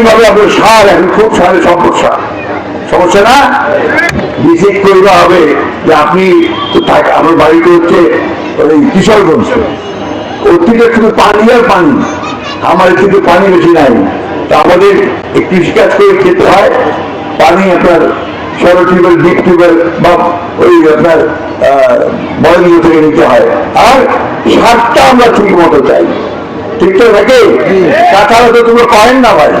আপনার সার এখন খুব সারের সমস্যা? সমস্যা না? হবে যে আপনি আমার বাড়িতে হচ্ছে ওই কিশোরগঞ্জ। ওর থেকে শুধু পানি আর পানি। আমার কিন্তু পানি বেশি নাই। তা আমাদের কৃষিকাজ করে খেতে হয়। পানি আপনার ডিপ বা ওই আপনার থেকে নিতে হয়। আর সারটা আমরা ঠিক মতো চাই। ঠিক তো থাকে তাছাড়া তো তোমরা পারেন না ভাই।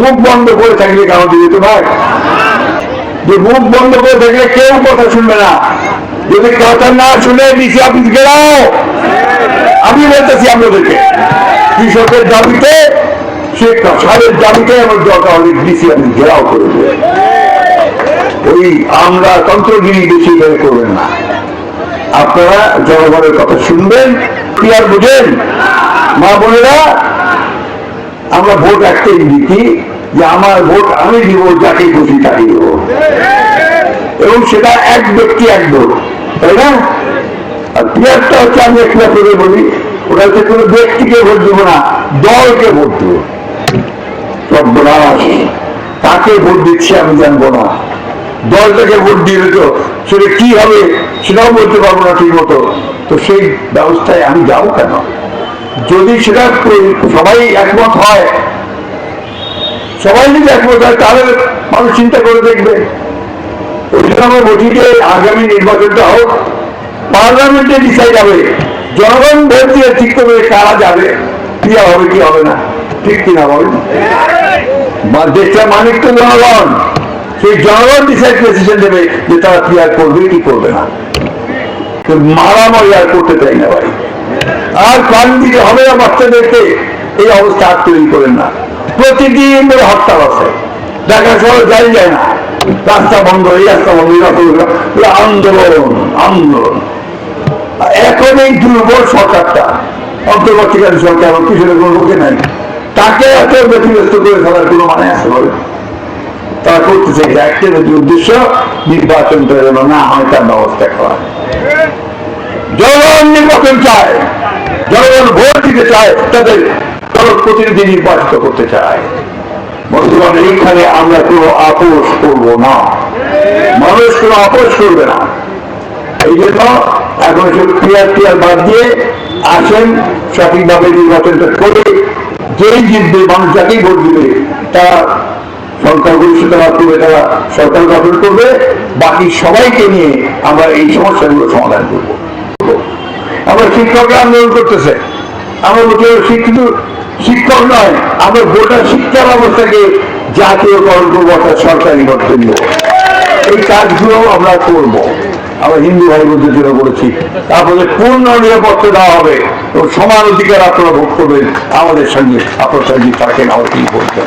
মুখ বন্ধ করে থাকলে কেন দিবে তো ভাই যে মুখ বন্ধ করে থাকলে কেউ কথা শুনবে না। যদি কথা না শুনে ডিসি অফিস গেলাও, আমি বলতেছি আপনাদেরকে, কৃষকের দাবিতে সে সারের দাবিতে আমার দরকার হলে ডিসি অফিস ঘেরাও করে দেবে। ওই আমরা তন্ত্রগিরি বেশি করবেন না। আপনারা জনগণের কথা শুনবেন কি আর বুঝেন। মা বোনেরা আমরা ভোট একটাই দিচ্ছি যে আমার ভোট আমি দিব, যাকে খুশি তাকে দিব। এবং সেটা এক ব্যক্তি, এক ভোট, তাই না? আর পিয়ারটা হচ্ছে আমি একটা করে বলি, ওটা হচ্ছে কোনো ব্যক্তিকে ভোট দেবো না, দলকে ভোট দেবো। সর্বনাশ, কাকে ভোট দিচ্ছি আমি জানব না। দলটাকে ভোট দিলে তো সেটা কি হবে সেটাও বলতে পারব না ঠিক মতো তো সেই ব্যবস্থায় আমি যাব কেন? যদি সেটা সবাই একমত হয়, সবাই যদি একমত হয়, তাহলে মানুষ চিন্তা করে দেখবে। ওই জন্য আমরা বলছি যে, আগামী নির্বাচনটা হোক, পার্লামেন্টে ডিসাইড হবে। জনগণ ভোট দিয়ে ঠিক করবে কারা যাবে, কি হবে কি হবে না। ঠিক কিনা বলেন? বা দেশটার মালিক তো জনগণ। সেই জনগণ ডিসাইড ডিসিশন দেবে যে তারা কি আর করবে, কি করবে না। মারামারি আর করতে চাই না ভাই। আর কান দিকে হবে না বাচ্চাদেরকে। এই অবস্থা আর তৈরি করেন না। প্রতিদিন হরতাল আছে। দেখা শহর যাই যায় না। রাস্তা বন্ধ, এই রাস্তা বন্ধ আন্দোলন আন্দোলন। এখন এই দুর্বল সরকারটা, অন্তর্বর্তীকালীন সরকার আমার পিছনে কোনো লোকে নাই। তাকে এত ব্যতিব্যস্ত করে ফেলার কোনো মানে আছে বলে? তারা করতেছে যে একটা যদি উদ্দেশ্য নির্বাচনটা যেন না হয় তার ব্যবস্থা করা। জনগণ নির্বাচন চায়। জনগণ ভোট দিতে চায়, তাদের প্রতিনিধি নির্বাচিত করতে চায়। বর্তমান এইখানে আমরা কোনো আপোষ করব না। মানুষ কোনো আপোষ করবে না। এই জন্য এখন সব ক্লিয়ার ক্লিয়ার বাদ দিয়ে আসেন, সঠিকভাবে নির্বাচনটা করে যেই জিতবে, মানুষ যাকেই ভোট দিবে, তারা সংখ্যাগরিষ্ঠতা লাভ করবে তারা সরকার গঠন করবে। বাকি সবাইকে নিয়ে আমরা এই সমস্যাগুলো সমাধান করব। আমরা শিক্ষকরা আন্দোলন করতেছে। আমরা বলছি শিক্ষিত শিক্ষক নয়, আমরা গোটা শিক্ষা ব্যবস্থাকে জাতীয়করণ করব, অর্থাৎ সরকারি দেবো। এই কাজগুলো আমরা করব। আমরা হিন্দু ভাই বোনদের করেছি। তারপরে পূর্ণ নিরাপত্তা দেওয়া হবে এবং সমান অধিকার আপনারা ভোগ করবেন। আমাদের সঙ্গে আপনার সঙ্গে থাকেন কি করতে